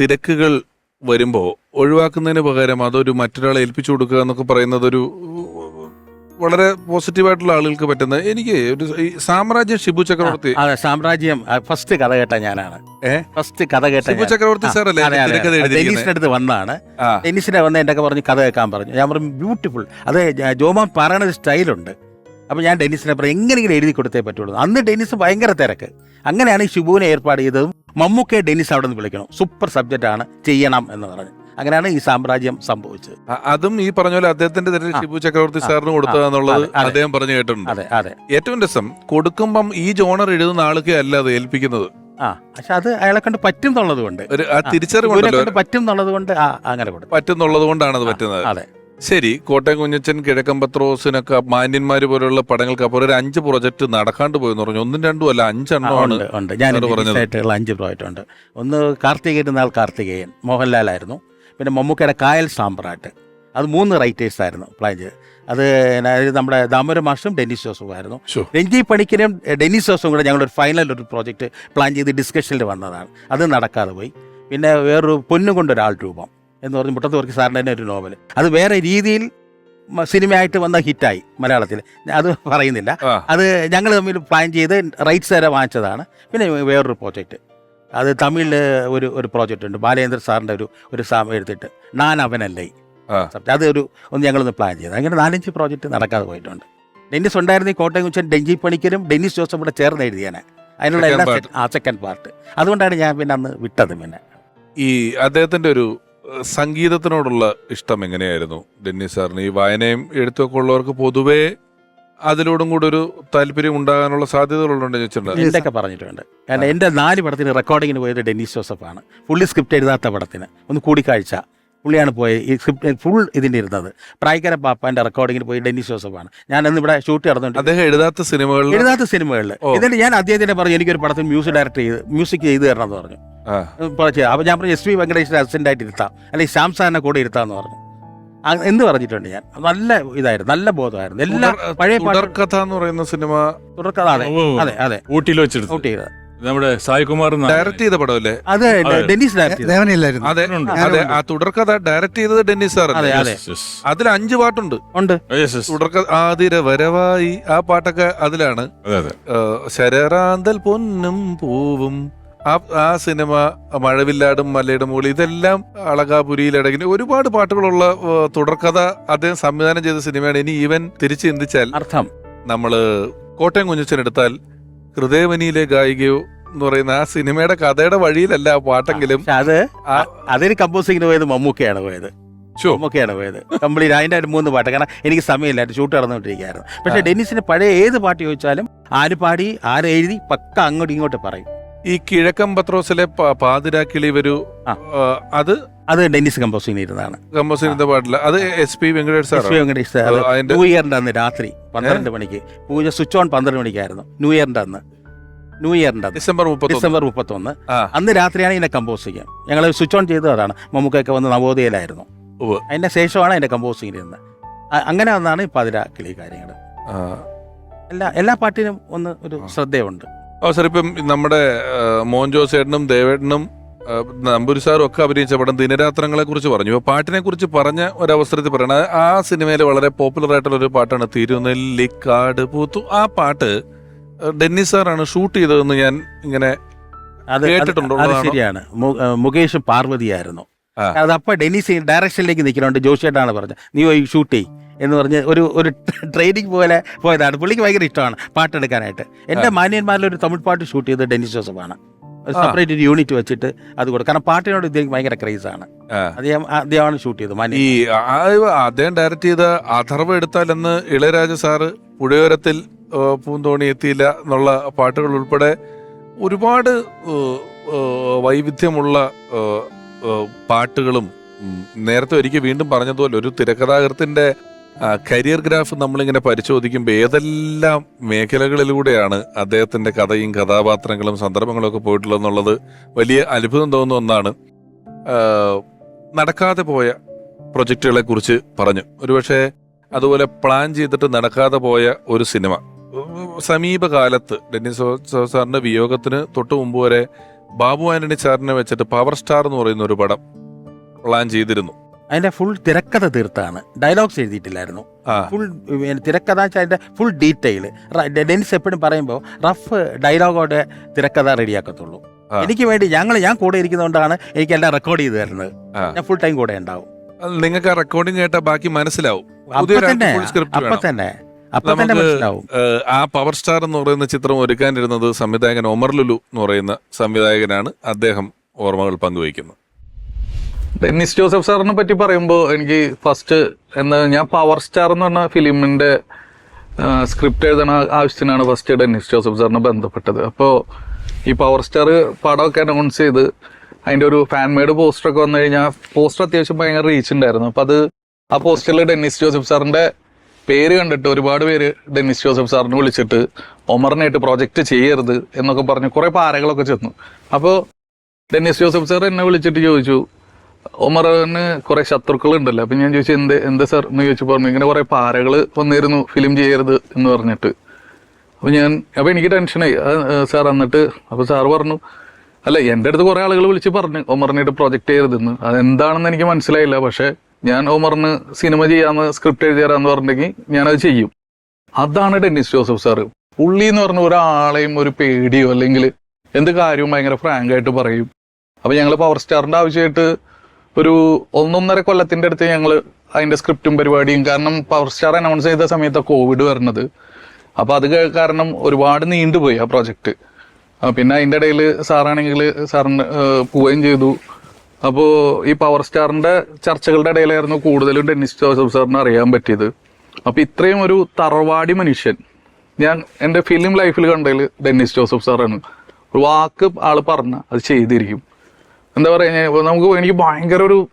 തിരക്കുകൾ വരുമ്പോൾ ഒഴിവാക്കുന്നതിന് പകരം അതൊരു മറ്റൊരാളെ ഏൽപ്പിച്ചു കൊടുക്കുക എന്നൊക്കെ പറയുന്നത് ഒരു വളരെ പോസിറ്റീവായിട്ടുള്ള ആളുകൾക്ക് പറ്റുന്ന എനിക്ക് ഒരു ഈ സാമ്രാജ്യം ഷിബു ചക്രവർത്തി അതെ സാമ്രാജ്യം ഫസ്റ്റ് കഥ കേട്ട ഞാനാണ്. ഫസ്റ്റ് കഥ കേട്ട ഷിബു ചക്രവർത്തി സാറല്ലേ. തിരക്കഥ എഴുതിയിരിക്കുന്നത് ഡെന്നീസിന്റെ അടുത്ത് വന്നാണ്. ആ. ഡെന്നീസിനെ വന്ന് എന്റെ ഒക്കെ പറഞ്ഞ് കഥ കേൾക്കാൻ പറഞ്ഞു. ഞാൻ പറഞ്ഞു ബ്യൂട്ടിഫുൾ അത് ജോമാൻ പറയണ സ്റ്റൈലുണ്ട് അപ്പോൾ ഞാൻ ഡെന്നിസിനെ പറഞ്ഞു എങ്ങനെയെങ്കിലും എഴുതി കൊടുത്തേ പറ്റുള്ളൂ. അന്ന് ഡെന്നിസ് ഭയങ്കര തിരക്ക്. അങ്ങനെയാണ് ഈ ഷിബുവിനെ ഏർപ്പാട് ചെയ്തതും മമ്മൂക്കെ ഡെന്നിസ് അവിടെ നിന്ന് വിളിക്കണം. സൂപ്പർ സബ്ജക്റ്റ് ആണ് ചെയ്യണം എന്ന് പറഞ്ഞു. അങ്ങനെയാണ് ഈ സാമ്രാജ്യം സംഭവിച്ചത്. അതും ഈ പറഞ്ഞ പോലെ അദ്ദേഹത്തിന്റെ തന്നെ. ഷിബു ചക്രവർത്തി സാറിന് കൊടുത്തതെന്നുള്ളത്. അദ്ദേഹം പറഞ്ഞു കേട്ടിട്ടുണ്ട്. അതെ അതെ. ഏറ്റവും രസം കൊടുക്കുമ്പം ഈ ജോണർ എഴുതുന്ന ആൾക്ക് അല്ല അത് ഏൽപ്പിക്കുന്നത്. ആ പക്ഷെ അത് അയാളെ കണ്ട് പറ്റും എന്നുള്ളത് കൊണ്ട് തിരിച്ചറിവുണ്ടല്ലോ. പറ്റും എന്നുള്ളത് കൊണ്ട് അങ്ങനെ പറ്റും പറ്റുന്നുള്ളത് കൊണ്ടാണ് അത് പറ്റുന്നത്. അതെ. ശരി കോട്ടയം കുഞ്ഞച്ചൻ കിഴക്കൻ പത്രോസിനൊക്കെ മാന്യന്മാര് പോലുള്ള പടങ്ങൾക്ക് അപ്പൊ ഒരു അഞ്ച് പ്രൊജക്ട് നടക്കാണ്ട് പോയെന്ന് പറഞ്ഞു. ഒന്നും രണ്ടും അല്ല അഞ്ചെണ്ണമാണ് ഉണ്ട് ഞാൻ പറഞ്ഞത്. അഞ്ച് പ്രോജക്റ്റ് ഉണ്ട്. ഒന്ന് കാർത്തികേയൻ നാൾ കാർത്തികേയൻ മോഹൻലാലായിരുന്നു. പിന്നെ മമ്മൂക്കയുടെ കായൽ സാമ്പ്രാട്ട്. അത് മൂന്ന് റൈറ്റേഴ്സ് ആയിരുന്നു പ്ലാൻ ചെയ്ത് അത് നമ്മുടെ ദാമര മാഷും ഡെന്നിസ് ജോസും ആയിരുന്നു. രഞ്ജി പണിക്കരും ഡെന്നിസ് ജോസും കൂടെ ഞങ്ങളൊരു ഫൈനൽ ഒരു പ്രോജക്റ്റ് പ്ലാൻ ചെയ്ത് ഡിസ്കഷനിൽ വന്നതാണ്. അത് നടക്കാതെ പോയി. പിന്നെ വേറൊരു പൊന്നും കൊണ്ടൊരാൾ രൂപം. എന്ന് പറഞ്ഞ് മുട്ടത്തുവർക്കി സാറിന്റെ തന്നെ ഒരു നോവൽ അത് വേറെ രീതിയിൽ സിനിമയായിട്ട് വന്ന ഹിറ്റായി മലയാളത്തിൽ. അത് പറയുന്നില്ല. അത് ഞങ്ങൾ തമ്മിൽ പ്ലാൻ ചെയ്ത് റൈറ്റ്സ് വരെ വാങ്ങിച്ചതാണ്. പിന്നെ വേറൊരു പ്രോജക്റ്റ്. അത് തമിഴിൽ ഒരു ഒരു പ്രോജക്റ്റ് ഉണ്ട് ബാലേന്ദ്ര സാറിന്റെ ഒരു ഒരു സാമ എടുത്തിട്ട് നാൻ അവനല്ലേ. അത് ഒരു ഒന്ന് ഞങ്ങളൊന്ന് പ്ലാൻ ചെയ്ത്. അങ്ങനെ നാലഞ്ച് പ്രോജക്റ്റ് നടക്കാതെ പോയിട്ടുണ്ട്. ഡെന്നിസ് ഉണ്ടായിരുന്ന ഈ കോട്ടയം കുച്ചൻ ഡെഞ്ചി പണിക്കരും ഡെന്നിസ് ജോസഫ് കൂടെ ചേർന്ന് എഴുതിയാണ് അതിനുള്ള എല്ലാ ആ സെക്കൻഡ് പാർട്ട് അതുകൊണ്ടാണ് ഞാൻ പിന്നെ അന്ന് വിട്ടത് പിന്നെ. ഈ അദ്ദേഹത്തിന്റെ ഒരു സംഗീതത്തിനോടുള്ള ഇഷ്ടം എങ്ങനെയായിരുന്നു? ഡെന്നി സാറിന് ഈ വായനയും എഴുത്തൊക്കെ ഉള്ളവർക്ക് പൊതുവേ അതിലോടും കൂടെ ഒരു താല്പര്യം ഉണ്ടാകാനുള്ള സാധ്യതകളുണ്ടെന്ന് ചോദിച്ചിട്ടുണ്ട്. എന്തൊക്കെ പറഞ്ഞിട്ടുണ്ട്? കാരണം എന്റെ നാല് പടത്തിന് റെക്കോർഡിങ്ങിന് പോയത് ഡെന്നിസ് ജോസഫാണ്. പുള്ളി സ്ക്രിപ്റ്റ് എഴുതാത്ത പടത്തിന്. ഒന്ന് കൂടിക്കാഴ്ച. പുള്ളിയാണ് പോയി. ഈ സ്ക്രിപ്റ്റ് ഫുൾ ഇതിന്റെ ഇരുന്നത്. പ്രായക്കര പാപ്പാന്റെ റെക്കോർഡിങ്ങിന് പോയി ഡെന്നിസ് ജോസഫാണ്. ഞാൻ അന്ന് ഇവിടെ ഷൂട്ട് നടന്നിട്ടുണ്ട് അദ്ദേഹം എഴുതാത്ത സിനിമകളിൽ എഴുതാത്ത സിനിമകളിൽ. എന്നിട്ട് ഞാൻ അദ്ദേഹത്തിന് പറഞ്ഞു എനിക്കൊരു പടത്തിൽ മ്യൂസിക് ഡയറക്ടർ ചെയ്ത് മ്യൂസിക് ചെയ്ത് തരണം എന്ന് പറഞ്ഞു. അപ്പോൾ ഞാൻ പറഞ്ഞു എസ് പി വെങ്കടേഷിന്റെ അസിസ്റ്റന്റായിട്ട് ഇരുത്താം. അല്ലെങ്കിൽ ശ്യാം സാറിനെ കൂടെ ഇരുത്താമെന്ന് പറഞ്ഞു. എന്ന് എന്ത് പറഞ്ഞിട്ടുണ്ട് ഞാൻ. നല്ല ഇതായിരുന്നു നല്ല ബോധമായിരുന്നു. എല്ലാ തുടർ- പഴയ കഥ എന്ന് പറയുന്ന സിനിമ തുടർക്കഥ അതെ. അതെ അതെ. ഊട്ടിയിൽ വെച്ചിട്ട് ചെയ്തത് നമ്മുടെ സായികുമാർ ഡയറക്ട് ചെയ്ത പടമല്ലേ? അത് അതെ. ഡെന്നിസ് ഡയറക്ട് ചെയ്തത് ദേവനില്ലായിരുന്നു അതെ ഉണ്ട്. അതെ ആ തുടർക്കഥ ഡയറക്ട് ചെയ്തത് ഡെന്നീസ് സാർ അതെ, അതെ. അതിൽ അഞ്ച് പാട്ടുണ്ട്. ഉണ്ട്. തുടർക്ക ആതിര വരവായി ആ പാട്ടൊക്കെ അതിലാണ്. അതെ അതെ. ശരറാന്തൽ പൊന്നും പൂവും. ആ ആ സിനിമ മഴവില്ലാടും മലയുടെ മുകളിൽ ഇതെല്ലാം അളകാപുരിയിലടങ്ങി ഒരുപാട് പാട്ടുകളുള്ള തുടർക്കഥ അദ്ദേഹം സംവിധാനം ചെയ്ത സിനിമയാണ്. ഇനി ഈവൻ തിരിച്ചു ചിന്തിച്ചാൽ അർത്ഥം. നമ്മൾ കോട്ടയം കുഞ്ഞച്ചൻ എടുത്താൽ ഹൃദയവനിയിലെ ഗായികയോ എന്ന് പറയുന്ന ആ സിനിമയുടെ കഥയുടെ വഴിയിലല്ല ആ പാട്ടെങ്കിലും അത് അതിന് കമ്പോസിങ്ങിന് പോയത് മമ്മൂക്കയാണ് പോയത്. മമ്മൂക്കയാണ് പോയത്. കംപ്ലീറ്റ് അതിന്റെ ഒരു മൂന്ന് പാട്ട്. കാരണം എനിക്ക് സമയമില്ലായിരുന്നു ഷൂട്ട് നടന്നുകൊണ്ടിരിക്കുകയായിരുന്നു. പക്ഷേ ഡെന്നിസിന് പഴയ ഏത് പാട്ട് ചോദിച്ചാലും ആര് പാടി ആര് എഴുതി പക്ക അങ്ങോട്ടും ഇങ്ങോട്ട് പറയും. ഈ കിഴക്കൻ പത്രോസിലെ പാതിരാക്കിളി വരൂ അത് അത് ഡെന്നിസ് കമ്പോസിംഗ് ഇരുന്നാണ്. കമ്പോസിംഗ് ചെയ്ത പാട്ടില്ല. അത് S P Venkatesh S P Venkatesh sir new ഇയറിന്റെ അന്ന് രാത്രി പന്ത്രണ്ട് മണിക്ക് പൂജ സ്വിച്ച് ഓൺ പന്ത്രണ്ട് മണിക്കായിരുന്നു. ന്യൂ ഇയറിന്റെ അന്ന്. ന്യൂ ഇയറിന്റെ അന്ന്. ഡിസംബർ ഡിസംബർ മുപ്പത്തൊന്ന്. അന്ന് രാത്രിയാണ് ഇതിനെ കമ്പോസ് ചെയ്യാം. ഞങ്ങൾ സ്വിച്ച് ഓൺ ചെയ്തതാണ് മമ്മൂക്കൊക്കെ വന്ന് നവോദയയിലായിരുന്നു. അതിന്റെ ശേഷമാണ് അതിന്റെ കമ്പോസിങ് ഇരുന്നത് അങ്ങനെ വന്നാണ് പതിര കിളി കാര്യങ്ങൾ എല്ലാ എല്ലാ പാട്ടിനും ഒന്ന് ഒരു ശ്രദ്ധയുണ്ട്. അവസരം ഇപ്പം നമ്മുടെ മോൻ മോഹൻ ജോസേട്ടനും ദേവേട്ടനും നമ്പൂരി സാറും ഒക്കെ അഭിനയിച്ച പടം ദിനരാത്രങ്ങളെ കുറിച്ച് പറഞ്ഞു. ഇപ്പൊ പാട്ടിനെ കുറിച്ച് പറഞ്ഞ ഒരവസരത്തിൽ പറയണത് ആ സിനിമയിൽ വളരെ പോപ്പുലർ ആയിട്ടുള്ള ഒരു പാട്ടാണ് തിരുനെല്ലിക്കാട് പൂത്തു. ആ പാട്ട് ഡെന്നി ഡെന്നിസ് സാറാണ് ഷൂട്ട് ചെയ്തതെന്ന് ഞാൻ ഇങ്ങനെ കേട്ടിട്ടുണ്ടോ? ശരിയാണ്. മുകേഷ് പാർവതിയായിരുന്നു. അത് അപ്പൊ ഡെന്നിസ് ഡയറക്ഷനിലേക്ക് നിൽക്കുന്നുണ്ട്. ജോഷിയേട്ടാണ് പറഞ്ഞത്. നീ പോയി ഷൂട്ട് ചെയ് എന്ന് പറഞ്ഞ് ഒരു ഒരു ട്രെയിനിങ് പോലെ പോയതാണ്. പുള്ളിക്ക് ഭയങ്കര ഇഷ്ടമാണ് പാട്ടെടുക്കാനായിട്ട്. എന്റെ മാന്യന്മാരിൽ ഒരു തമിഴ് പാട്ട് ഷൂട്ട് ചെയ്തത് ഡെന്നിസ് ജോസഫാണ്. സെപ്പറേറ്റ് ഒരു യൂണിറ്റ് വെച്ചിട്ട് അത് കൊടുക്കും. കാരണം പാട്ടിനോട് ഇദ്ദേഹം ഭയങ്കര ക്രേസാണ്. അദ്ദേഹം അദ്ദേഹമാണ് ഷൂട്ട് ചെയ്തത്. മനി ഈ അദ്ദേഹം ഡയറക്റ്റ് ചെയ്ത അഥർവ് എടുത്താൽ എന്ന് ഇളയരാജ സാറ് പുഴയോരത്തിൽ പൂന്തോണി എത്തിയില്ല എന്നുള്ള പാട്ടുകൾ ഉൾപ്പെടെ ഒരുപാട് വൈവിധ്യമുള്ള പാട്ടുകളും നേരത്തെ ഒരിക്കൽ വീണ്ടും പറഞ്ഞതുപോലെ ഒരു തിരക്കഥാകൃത്തിന്റെ കരിയർ ഗ്രാഫ് നമ്മളിങ്ങനെ പരിശോധിക്കുമ്പോൾ ഏതെല്ലാം മേഖലകളിലൂടെയാണ് അദ്ദേഹത്തിന്റെ കഥയും കഥാപാത്രങ്ങളും സന്ദർഭങ്ങളും ഒക്കെ പോയിട്ടുള്ളതെന്നുള്ളത് വലിയ അത്ഭുതം തോന്നുന്ന ഒന്നാണ്. നടക്കാതെ പോയ പ്രൊജക്റ്റുകളെ കുറിച്ച് പറഞ്ഞു. ഒരുപക്ഷെ അതുപോലെ പ്ലാൻ ചെയ്തിട്ട് നടക്കാതെ പോയ ഒരു സിനിമ. സമീപകാലത്ത് ഡെന്നിസ് സാറിന്റെ വിയോഗത്തിന് തൊട്ട് മുമ്പ് വരെ ബാബു ആന്റണി സാറിനെ വെച്ചിട്ട് പവർ സ്റ്റാർ എന്ന് പറയുന്ന ഒരു പടം പ്ലാൻ ചെയ്തിരുന്നു. അതിന്റെ ഫുൾ തിരക്കഥ തീർത്താണ്. ഡയലോഗ്സ് എഴുതിയിട്ടില്ലായിരുന്നു. ഫുൾ തിരക്കഥ വെച്ചാൽ അതിന്റെ ഫുൾ ഡീറ്റെയിൽ ഡെനിസ് എപ്പോഴും പറയുമ്പോൾ റഫ് ഡയലോഗോടെ തിരക്കഥ റെഡിയാക്കത്തുള്ളൂ എനിക്ക് വേണ്ടി ഞങ്ങൾ ഞാൻ കൂടെ ഇരിക്കുന്നതുകൊണ്ടാണ് എനിക്ക് എല്ലാം റെക്കോർഡ് ചെയ്ത് തരുന്നത്. ഞാൻ ഫുൾ ടൈം കൂടെ ഉണ്ടാവും. നിങ്ങൾക്ക് റെക്കോർഡിംഗ് കേട്ടാൽ ബാക്കി മനസ്സിലാവും. അപ്പൊ തന്നെ ആ പവർ സ്റ്റാർ എന്ന് പറയുന്ന ചിത്രം ഒരുക്കാനിരുന്നത് സംവിധായകൻ ഒമർ ലുലു എന്ന് പറയുന്ന സംവിധായകനാണ് അദ്ദേഹം ഓർമ്മകൾ പങ്കുവയ്ക്കുന്നത്. ഡെന്നിസ് ജോസഫ് സാറിനെ പറ്റി പറയുമ്പോൾ എനിക്ക് ഫസ്റ്റ് എന്താ ഞാൻ പവർ സ്റ്റാർ എന്ന് പറഞ്ഞ ഫിലിമിന്റെ സ്ക്രിപ്റ്റ് എഴുതണ ആവശ്യത്തിനാണ് ഫസ്റ്റ് ഡെന്നിസ് ജോസഫ് സാറിനെ ബന്ധപ്പെട്ടത്. അപ്പോൾ ഈ പവർ സ്റ്റാർ പടമൊക്കെ അനൗൺസ് ചെയ്ത് അതിന്റെ ഒരു ഫാൻ മെയ്ഡ് പോസ്റ്ററൊക്കെ വന്നു കഴിഞ്ഞാൽ പോസ്റ്റർ അത്യാവശ്യം ഭയങ്കര റീച്ച് ഉണ്ടായിരുന്നു. അപ്പോൾ അത് ആ പോസ്റ്ററിൽ ഡെന്നിസ് ജോസഫ് സാറിന്റെ പേര് കണ്ടിട്ട് ഒരുപാട് പേര് ഡെന്നിസ് ജോസഫ് സാറിനെ വിളിച്ചിട്ട് ഒമറിനായിട്ട് പ്രോജക്റ്റ് ചെയ്യരുത് എന്നൊക്കെ പറഞ്ഞ് കുറേ പാരകളൊക്കെ ചെന്നു. അപ്പോൾ ഡെന്നിസ് ജോസഫ് സാർ എന്നെ വിളിച്ചിട്ട് ചോദിച്ചു ഒമറിന് കുറെ ശത്രുക്കൾ ഉണ്ടല്ലോ. അപ്പൊ ഞാൻ ചോദിച്ചു എന്ത് എന്ത് സാർ? എന്ന് ചോദിച്ചു പറഞ്ഞു ഇങ്ങനെ കുറെ പാരകൾ വന്നിരുന്നു ഫിലിം ചെയ്യരുത് എന്ന് പറഞ്ഞിട്ട്. അപ്പൊ ഞാൻ അപ്പൊ എനിക്ക് ടെൻഷനായി സാർ എന്നിട്ട് അപ്പൊ സാർ പറഞ്ഞു അല്ല എന്റെ അടുത്ത് കുറെ ആളുകൾ വിളിച്ച് പറഞ്ഞു ഒമറിനായിട്ട് പ്രൊജക്ട് ചെയ്യരുതെന്ന്. അതെന്താണെന്ന് എനിക്ക് മനസ്സിലായില്ല. പക്ഷെ ഞാൻ ഒമറിന് സിനിമ ചെയ്യാന്ന് സ്ക്രിപ്റ്റ് എഴുതി തരാന്ന് പറഞ്ഞെങ്കിൽ ഞാനത് ചെയ്യും. അതാണ് ഡെന്നിസ് ജോസഫ് സാറ്. പുള്ളി എന്ന് പറഞ്ഞ ഒരാളെയും ഒരു പേടിയോ അല്ലെങ്കിൽ എന്ത് കാര്യവും ഭയങ്കര ഫ്രാങ്ക് ആയിട്ട് പറയും. അപ്പൊ ഞങ്ങൾ പവർ സ്റ്റാറിന്റെ ആവശ്യമായിട്ട് ഒരു ഒന്നൊന്നര കൊല്ലത്തിന്റെ അടുത്ത് ഞങ്ങൾ അതിന്റെ സ്ക്രിപ്റ്റും പരിപാടിയും കാരണം പവർ സ്റ്റാർ അനൗൺസ് ചെയ്ത സമയത്ത് കോവിഡ് വരുന്നത് അപ്പൊ അത് കാരണം ഒരുപാട് നീണ്ടുപോയി ആ പ്രോജക്റ്റ് പിന്നെ അതിന്റെ ഇടയിൽ സാറാണെങ്കിൽ സാറിന് പോവുകയും ചെയ്തു. അപ്പോൾ ഈ പവർ സ്റ്റാറിന്റെ ചർച്ചകളുടെ ഇടയിലായിരുന്നു കൂടുതലും ഡെന്നിസ് ജോസഫ് സാറിന് അറിയാൻ പറ്റിയത്. അപ്പൊ ഇത്രയും ഒരു തറവാടി മനുഷ്യൻ. ഞാൻ എന്റെ ഫിലിം ലൈഫിൽ കണ്ടതിൽ ഡെന്നിസ് ജോസഫ് സാറാണ്. ഒരു വാക്ക് ആൾ പറഞ്ഞ അത് ചെയ്തിരിക്കും. എന്താ പറയുക നമുക്ക് എനിക്ക് ഭയങ്കര ഒരു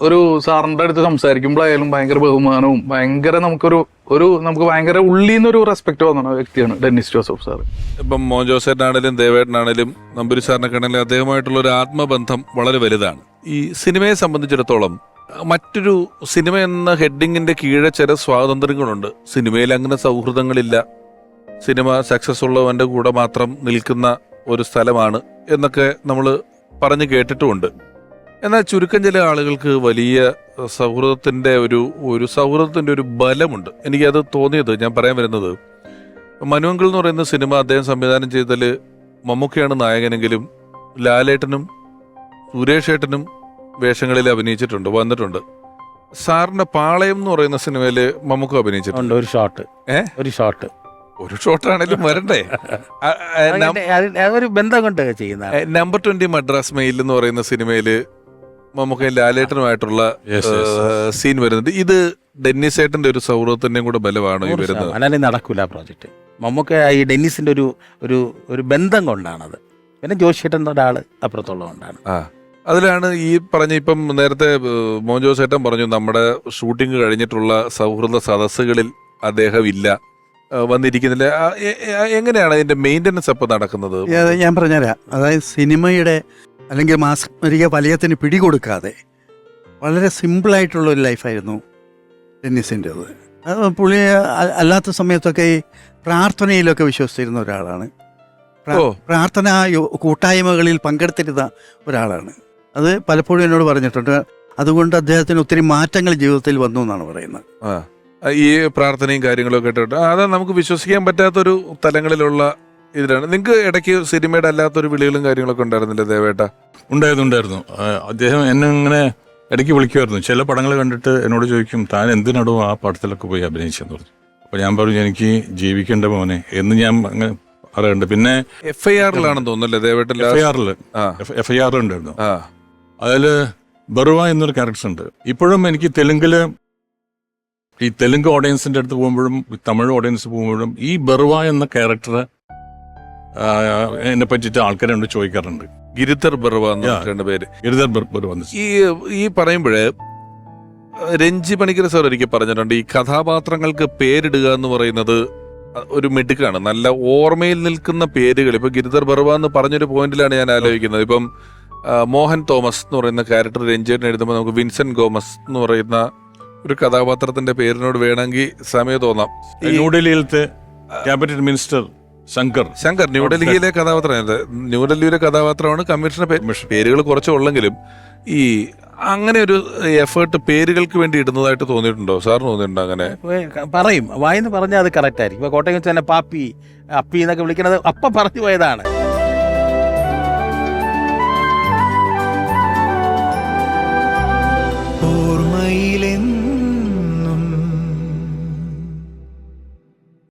ഒരു സാറിന്റെ അടുത്ത് സംസാരിക്കുമ്പോഴായാലും ഭയങ്കര ബഹുമാനവും ഭയങ്കര നമുക്കൊരു ഒരു നമുക്ക് ഭയങ്കര ഉള്ളിൽ നിന്നൊരു റെസ്പെക്ട് വന്ന വ്യക്തിയാണ് ഡെന്നിസ് ജോസഫ് സാർ ഇപ്പം മോൻ ജോസേട്ടനാണേലും ദേവേട്ടനാണേലും നമ്പൂരി സാറിനൊക്കെ ആണെങ്കിലും അദ്ദേഹമായിട്ടുള്ള ഒരു ആത്മബന്ധം വളരെ വലുതാണ്. ഈ സിനിമയെ സംബന്ധിച്ചിടത്തോളം മറ്റൊരു സിനിമ എന്ന ഹെഡിങ്ങിന്റെ കീഴെ ചില സ്വാതന്ത്ര്യങ്ങളുണ്ട്. സിനിമയിൽ അങ്ങനെ സൗഹൃദങ്ങളില്ല. സിനിമ സക്സസ് ഉള്ളവന്റെ കൂടെ മാത്രം നിൽക്കുന്ന ഒരു സ്ഥലമാണ് എന്നൊക്കെ നമ്മൾ പറഞ്ഞു കേട്ടിട്ടുമുണ്ട്. എന്നാൽ ചുരുക്കം ചില ആളുകൾക്ക് വലിയ സൗഹൃദത്തിന്റെ ഒരു ഒരു സൗഹൃദത്തിന്റെ ഒരു ബലമുണ്ട്. എനിക്കത് തോന്നിയത് ഞാൻ പറയാൻ വരുന്നത് മനുവങ്കിൾ എന്ന് പറയുന്ന സിനിമ അദ്ദേഹം സംവിധാനം ചെയ്തതിൽ മമ്മൂക്കയാണ് നായകനെങ്കിലും ലാലേട്ടനും സുരേഷ് ഏട്ടനും വേഷങ്ങളിൽ അഭിനയിച്ചിട്ടുണ്ട് വന്നിട്ടുണ്ട്. സാറിന്റെ പാളയം എന്ന് പറയുന്ന സിനിമയിൽ മമ്മൂക്ക അഭിനയിച്ചിട്ടുണ്ട്. ഒരു ഷോട്ട്. ഏഹ് ഒരു ഷോട്ട്. ഒരു ഷോട്ടാണേലും വരണ്ടേ? ഒരു ബന്ധം കൊണ്ട് ചെയ്യുന്ന നമ്പർ ട്വന്റി മദ്രാസ് മെയിൽ എന്ന് പറയുന്ന സിനിമയിൽ നമുക്ക് ലാലേട്ടനുമായിട്ടുള്ള സീൻ വരുന്നുണ്ട്. ഇത് ഡെന്നിസ് ഏട്ടന്റെ ഒരു സൗഹൃദത്തിന്റെയും കൂടെ ബലമാണ് ഈ വരുന്നത്. അല്ലാതെ നടക്കൂല പ്രോജക്റ്റ് മമ്മൂക്ക ഈ ഡെന്നിസിന്റെ ഒരു ഒരു ഒരു ബന്ധം കൊണ്ടാണത്. പിന്നെ ജോഷിയേട്ടൻ എന്ന ഒരാൾ അപ്പുറത്തുള്ളത് കൊണ്ടാണ്. ആ അതിലാണ് ഈ പറഞ്ഞ ഇപ്പം നേരത്തെ മോൻ ജോസേട്ടൻ പറഞ്ഞു നമ്മുടെ ഷൂട്ടിംഗ് കഴിഞ്ഞിട്ടുള്ള സൗഹൃദ സദസ്സുകളിൽ അദ്ദേഹം ഇല്ല. വന്നിരിക്കുന്നില്ല. എങ്ങനെയാണ് അതിന്റെ മെയിന്റനൻസ് അപ്പൊ നടക്കുന്നത്? ഞാൻ പറഞ്ഞുതരാം. അതായത് സിനിമയുടെ അല്ലെങ്കിൽ മാസ്മരിക വലയത്തിന് പിടികൊടുക്കാതെ വളരെ സിമ്പിളായിട്ടുള്ള ഒരു ലൈഫായിരുന്നു ടെന്നീസിന്റെത് അത് പുള്ളി അല്ലാത്ത സമയത്തൊക്കെ ഈ പ്രാർത്ഥനയിലൊക്കെ വിശ്വസിച്ചിരുന്ന ഒരാളാണ്. പ്രാർത്ഥന കൂട്ടായ്മകളിൽ പങ്കെടുത്തിരുന്ന ഒരാളാണ്. അത് പലപ്പോഴും എന്നോട് പറഞ്ഞിട്ടുണ്ട്. അതുകൊണ്ട് അദ്ദേഹത്തിന് ഒത്തിരി മാറ്റങ്ങൾ ജീവിതത്തിൽ വന്നു എന്നാണ് പറയുന്നത്. ഈ പ്രാർത്ഥനയും കാര്യങ്ങളൊക്കെ ഇട്ടിട്ട് അത് നമുക്ക് വിശ്വസിക്കാൻ പറ്റാത്തൊരു തലങ്ങളിലുള്ള ഇതിലാണ്. നിങ്ങൾക്ക് ഇടയ്ക്ക് സിനിമയുടെ അല്ലാത്തൊരു വിളികളും കാര്യങ്ങളൊക്കെ ഉണ്ടായിരുന്നില്ലേ ദേവേട്ട? ഉണ്ടായിരുന്നു ഉണ്ടായിരുന്നു. അദ്ദേഹം എന്നെ ഇങ്ങനെ ഇടയ്ക്ക് വിളിക്കുമായിരുന്നു. ചില പടങ്ങൾ കണ്ടിട്ട് എന്നോട് ചോദിക്കും താൻ എന്തിനടോ ആ പടത്തിലൊക്കെ പോയി അഭിനയിച്ചെന്ന് പറഞ്ഞു? അപ്പോൾ ഞാൻ പറഞ്ഞു എനിക്ക് ജീവിക്കേണ്ട മോനെ എന്ന് ഞാൻ അങ്ങനെ പറയാറുണ്ട് പിന്നെ എഫ് ഐ ആറിലാണെന്ന് തോന്നുന്നല്ലേ ദേവേട്ടൻ എഫ് ഐ ആറിൽ എഫ് ഐ ആറിൽ ഉണ്ടായിരുന്നു അതിൽ ബറുവ എന്നൊരു ക്യാരക്ടർ ഉണ്ട്. ഇപ്പോഴും എനിക്ക് തെലുങ്കിൽ ഈ തെലുങ്ക് ഓഡിയൻസിന്റെ അടുത്ത് പോകുമ്പോഴും തമിഴ് ഓഡിയൻസ് പോകുമ്പോഴും ഈ ബെറുവ എന്ന ക്യാരക്ടർ എന്നെ പറ്റിയിട്ട് ആൾക്കാരോട് ചോദിക്കാറുണ്ട്. ഗിരിധർ ബെറുവ. രണ്ട് പേര്. ഗിരിധർ ബെറുവ ഈ ഈ പറയുമ്പോഴേ രഞ്ജി പണിക്കർ സാർ ഒരിക്കൽ പറഞ്ഞിട്ടുണ്ട് ഈ കഥാപാത്രങ്ങൾക്ക് പേരിടുക എന്ന് പറയുന്നത് ഒരു മിടുക്കാണ്. നല്ല ഓർമ്മയിൽ നിൽക്കുന്ന പേരുകൾ. ഇപ്പൊ ഗിരിധർ ബർവ എന്ന് പറഞ്ഞൊരു പോയിന്റിലാണ് ഞാൻ ആലോചിക്കുന്നത്. ഇപ്പം മോഹൻ തോമസ് എന്ന് പറയുന്ന ക്യാരക്ടർ രഞ്ജിയേട്ടൻ എഴുതുമ്പോൾ നമുക്ക് വിൻസെന്റ് ഗോമസ് എന്ന് പറയുന്ന ഒരു കഥാപാത്രത്തിന്റെ പേരിനോട് വേണമെങ്കിൽ സമയം തോന്നാം. ന്യൂഡൽഹിയിലത്തെ ക്യാബിനറ്റ് മിനിസ്റ്റർ ശങ്കർ. ശങ്കർ ന്യൂഡൽഹിയിലെ കഥാപാത്രമാണ് ന്യൂഡൽഹിയിലെ കഥാപാത്രമാണ് കമ്മീഷന്റെ പേരുകൾ കുറച്ച് ഉള്ളെങ്കിലും ഈ അങ്ങനെ ഒരു എഫേർട്ട് പേരുകൾക്ക് വേണ്ടി ഇടുന്നതായിട്ട് തോന്നിയിട്ടുണ്ടോ? സാറിന് തോന്നിയിട്ടുണ്ടോ അങ്ങനെ? പറയും. വായിന്ന് പറഞ്ഞാൽ അത് കറക്റ്റ് ആയിരിക്കും. ഇപ്പൊ കോട്ടയം വെച്ച് തന്നെ പാപ്പി അപ്പി എന്നൊക്കെ വിളിക്കുന്നത് അപ്പം പറഞ്ഞു പോയതാണ്.